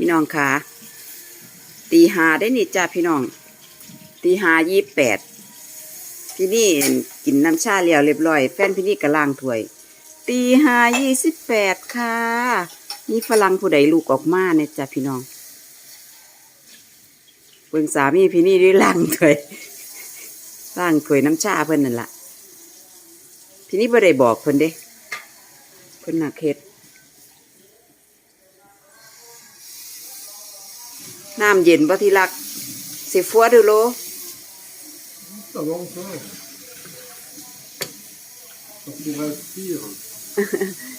พี่น้องคะตีหาได้นี่จ้าพี่น้อง ตีหายี่แปดพี่นี่กินน้ำชาเลียวเรียบร้อย แฟนพี่นี่กระล่างถ้วย ตีหายี่สิบแปดค่ะนี่ฝรั่งผู้ใดลูกออกมาเนี่ยจ้าพี่น้องเบิ่งสามีพี่นี่ด้ล่างถ้วยล่างถ้วยน้ำชาเพิ่นนั่นล่ะพี่นี่บ่ได้บอกเพิ่นเด้เพิ่นหนักเฮ็ด น้ำเย็นบ่ที่รักสิฟัวดูโล Ça va encore. Ça pourrait être pire.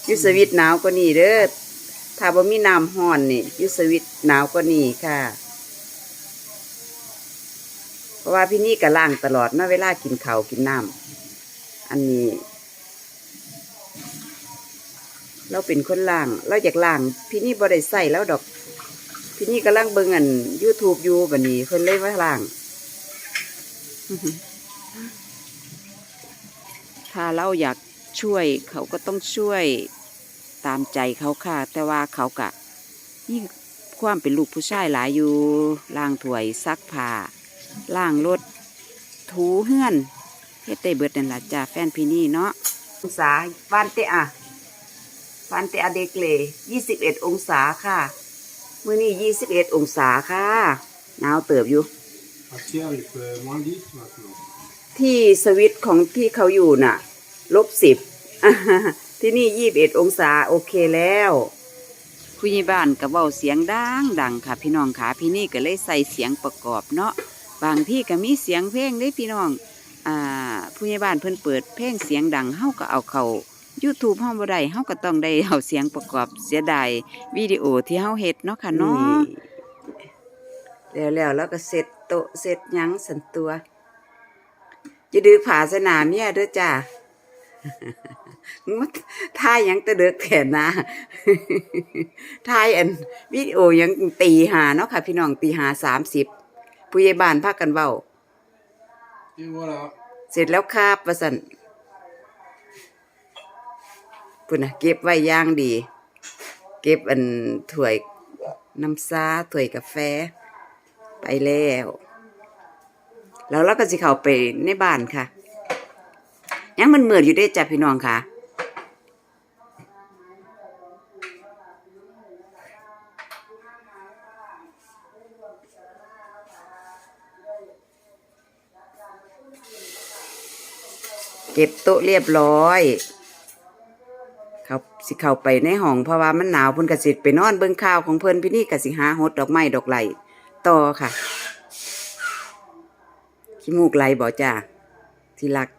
อยูสวิตหนาวกว่านี้เด้อถ้าบ่มีน้ำห้อนนี่อยูสวิตหนาวกว่านี้ค่ะ เพราะว่าพี่นี่ก็ล้างตลอดเนาะเวลากินข้าวกินน้ำอันนี้ เราเป็นคนล้าง เราอยากล้าง พี่นี่บ่ได้ใส่แล้วดอกพี่ นี่ก็ล่างเบิ่งอัน YouTube อยู่บัดนี้เพิ่นเลยว่าล้างถ้าเราอยากช่วยเขาก็ต้องช่วยตามใจเขาค่ะ แต่ว่าเขากะนี่ความเป็นลูกผู้ชายหลายอยู่ล้างถวยซักผ้าล้างรถถูเฮือนเฮ็ดได้เบิดนั่นล่ะจ้าแฟนพี่นี่เนาะองศาวันเตอะวันเตอะเด็กเลยยี่สิบเอ็ดองศาค่ะ มื้อนี้ยี่สิบเอ็ดองศาค่ะ หนาวเติบอยู่ ที่สวิตของที่เขาอยู่น่ะ ลบสิบ ที่นี่ยี่บเอ็ดองศาโอเคแล้วผู้ใหญ่บ้านก็เว้าเสียงดังดังค่ะ พี่น้องค่ะพี่นี่ก็เลยใส่เสียงประกอบเนาะบางที่ก็มีเสียงเพลงเด้พี่น้อง อ่าผู้ใหญ่บ้านเพิ่นเปิดเพลงเสียงดังเฮาก็เอาเขา YouTube เฮาบ่ได้เฮาก็ต้องได้เอาเสียงประกอบเสียดายวิดีโอที่เฮาเฮ็ดเนาะค่ะเนาะแล้วแล้วแล้วก็เสร็จโต๊ะเสร็จหยังสันตัวจะดื้อผาสนามเนี่ยเด้อจ้ามันท่ายหยังตะเดือกแผนนะท่ายอันวิดีโอยังตีหาเนาะค่ะ พี่น้องตีหาสามสิบผู้ใหญ่บ้านพากันเว้า Et voilà. เสร็จแล้วครับประสัน ปุ่นนะเก็บไว้อย่างดี เก็บอันถ้วยน้ำซาถ้วยกาแฟ ไปแล้ว แล้วเราก็สิเข้าไปในบ้านค่ะ ยังมันเหมือดอยู่ได้จ้ะพี่น้องค่ะเก็บโต๊ะเรียบร้อย เขาสิเข้าไปในห้องเพราะว่ามันหนาวเพิ่นก็สิไปนอนเบิ่งข่าวของเพิ่นพี่นี่ก็สิหาหดดอกไม้ดอกไหลต่อค่ะขี้มูกไหลบ่จ้าที่รัก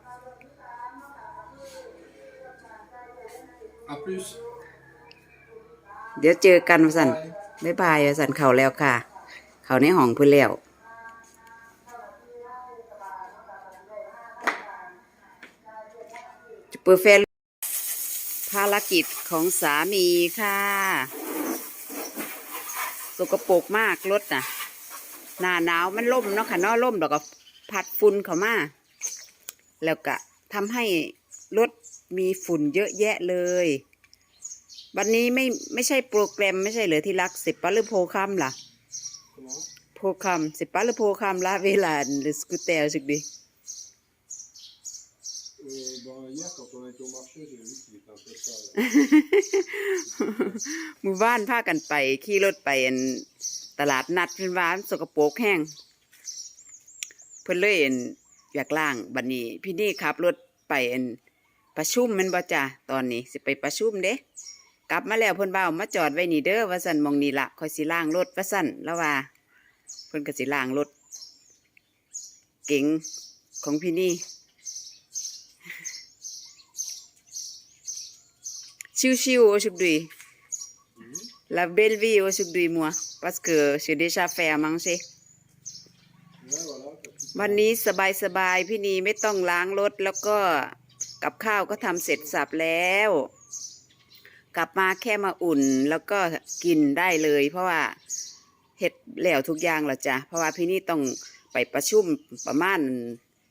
À plus. เดี๋ยวเจอกันว่าสันบ๊ายบายว่าสันเขาแล้วค่ะ เขาในห้องเพื่นแล้วจะเปิดแฟนภาร กิจของสามีค่ะ สกปรกมากรถน่ะ หน้าหนาวมันล่มเนาะค่ะเนาะล่มแล้วก็พัดฝุ่นเข้ามา แล้วก็ทำให้รถมีฝุ่นเยอะแยะเลย วันนี้ไม่ไม่ใช่โปรแกรมไม่ใช่เหรือที่รักสิบปะหรือโพคัมล่ะ โพคัมสิบปะหรือโพคัมละเวลาหรือสกูเตอร์สึกดี ben, Hier, quand on était au marché, j'ai vu qu'il était un peu sale. หมู่บ้านพากันไป ขี่รถไปอันตลาดนัดเพิ่นว่ามันสกปรกแห้งเพิ่นเลยอันอยากล่างบัดนี้ พี่นี่ขับรถไปอันประชุมแมันบ่จ้ะตอนนี้สิไปประชุมเด้ กลับมาแล้วเพิ่นว่าเอามาจอดไว้นี่เด้อว่าสั่นหมองนี่ละคอยสิล่างรถว่าสั่นแล้วว่า เพิ่นก็สิล่างรถเก๋งของพี่นี่ chill-chill aujourd'hui. La belle vie aujourd'hui, moi. Parce que j'ai déjà fait à manger. วันนี้สบายสบายๆพี่นีไม่ต้องล้างรถแล้วก็กับข้าวก็ทำเสร็จสับแล้ว กลับมาแค่มาอุ่นแล้วก็กินได้เลย เพราะว่าเฮ็ดแล้วทุกอย่างแล้วจ้ะเพราะว่าพี่นี่ต้องไปประชุมประมาณ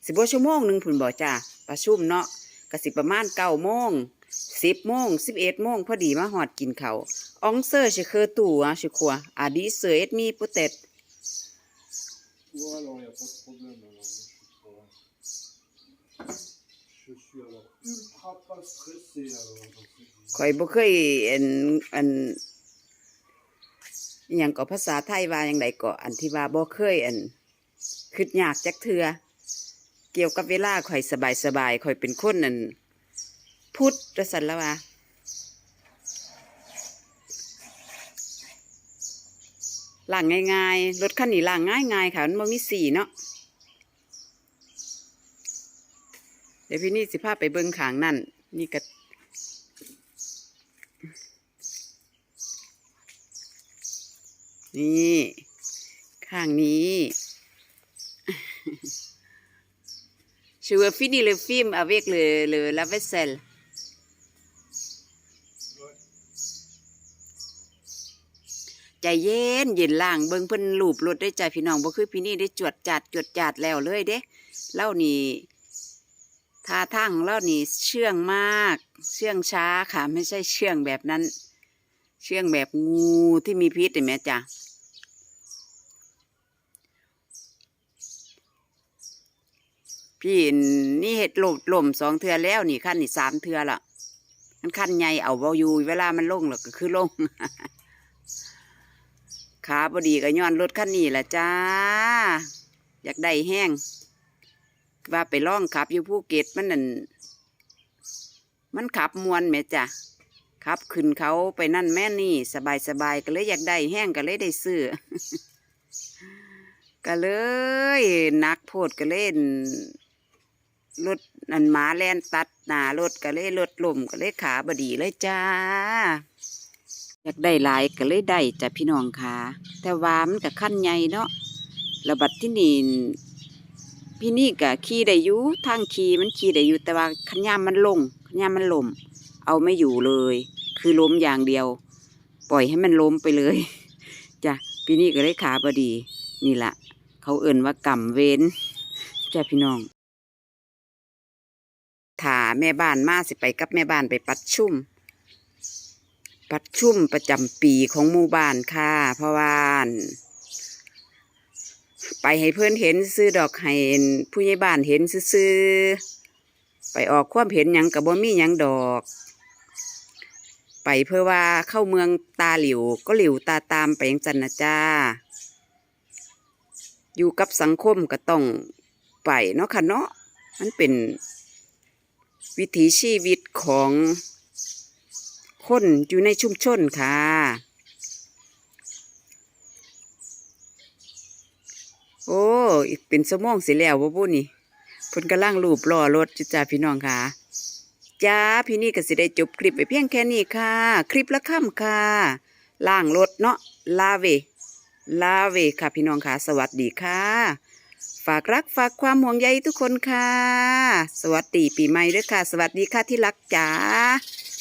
สิบชั่วโมงหนึ่งผุนบอกจ้ะประชุมเนาะกสิประมาณเก้าโมง สิบโมงสิบเอ็ดโมงพอดีมาหอดกินเขาอองเซอร์ชิเคอร์ตู่อะชิคัวอาดีเซอร์เอ็ดมีปุเต็ด Ouais, alors il n'y a pas de problème. Alors, moi, je suis, pas- je suis alors ultra pas stressé. Alors, dans ces jours. ข่อยบ่เคยอันอันอหยังก็ภาษาไทยว่าอย่างไดก็อันที่ว่าบ่เคยอันคิดยากจักเทือเกี่ยวกับเวลาข่อยสบายสบายๆข่อยเป็นคนนั่น พุทธจะสันล้วาล่างง่ายๆ รถคันนี้ล่างง่ายๆค่ะ มันมีสีเนาะ เดี๋ยวพี่นี่สิพาไปเบิ่งขางนั่น นี่ก็นี่ ข้างนี้ Je veux finir le film avec le, le, la vaisselle. ใจเเย็นเย็นล่างเบิ่งเพิ่นลูบรถได้ใจพี่น้องบ่คือพี่นี่ได้จวดจัดจวดจัดแล้วเลยเด้เล่านี่ท่าทางของเล่านี่เชื่องมาก เชื่องช้าค่ะ ไม่ใช่เชื่องแบบนั้น เชื่องแบบงูที่มีพิษเห็นไหมจ๊ะพี่นี่เห็ดหลมหล่มสองเทือแล้วนี่ขั้นนี่สามเทือละมันขั้นใหญ่เอาเบาอยู่ เวลามันลงแล้วก็คือลง ขาบดีก็ย้อนรถขั้นนี้แหละจ้า อยากได้แห้ง ว่าไปล่องขับอยู่ภูเก็ตมันนั่นมันขับมวนแม่จ้ะขับขึ้นเขาไปนั่นแม่นี่ สบายสบายๆก็เลยอยากได้แห้งก็เลยได้ซื้อก็เลยนักโพดก็เล่นรถนันหมาแลนตัดหนารถก็เลยรถล่มก็เลยขาบดีเลยจ้า อยากได้หลายก็เลยได้จ้ะพี่น้องค่ะ แต่ว่ามันก็ขั้นใหญ่เนาะระบัดที่นี่พี่นี่ก็ขี่ได้อยู่ทางขี่มันขี่ได้อยู่แต่ว่าขันยามมันลงขันยามมันล่มเอาไม่อยู่เลย คือล้มอย่างเดียว ปล่อยให้มันล้มไปเลยจ้ะพี่นี่ก็เลยขาบดี นี่ละเขาเอิ่นว่ากรรมเว้นจ้าพี่น้องถ้าแม่บ้านมาสิไปกับแม่บ้านไปปัดชุ่ม ปัดชุ่มประจำปีของหมู่บ้านค่ะเพราะว่านไปให้เพื่อนเห็นซื้อดอกให้ผู้ใหญ่บ้านเห็นซื้อไปออกความเห็นหยังกับบ่มีหยังดอก ไปเพื่อว่าเข้าเมืองตาหลิวก็หลิวตาตามไปยังจันนะจ้า อยู่กับสังคมก็ต้องไปเนาะค่ะเนาะมันเป็นวิถีชีวิตของ คนอยู่ในชุมชนค่ะ โอ้อีกเป็นสมองสิแล้วบ่บุนี่เพิ่นกำลังรูปล่อรถจุจ้าพี่น้องค่ะจ้าพี่นี่ก็สิได้จบคลิปไปเพียงแค่นี้ค่ะ คลิปละค่ำค่ะล่างรถเนาะลาเวลาเวค่ะพี่น้องค่ะ สวัสดีค่ะ ฝากรักฝากความห่วงใยทุกคนค่ะ สวัสดีปีใหม่ด้วยค่ะ สวัสดีค่ะที่รักจ๋า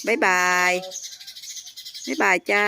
บ๊ายบาย บ๊ายบายจ้า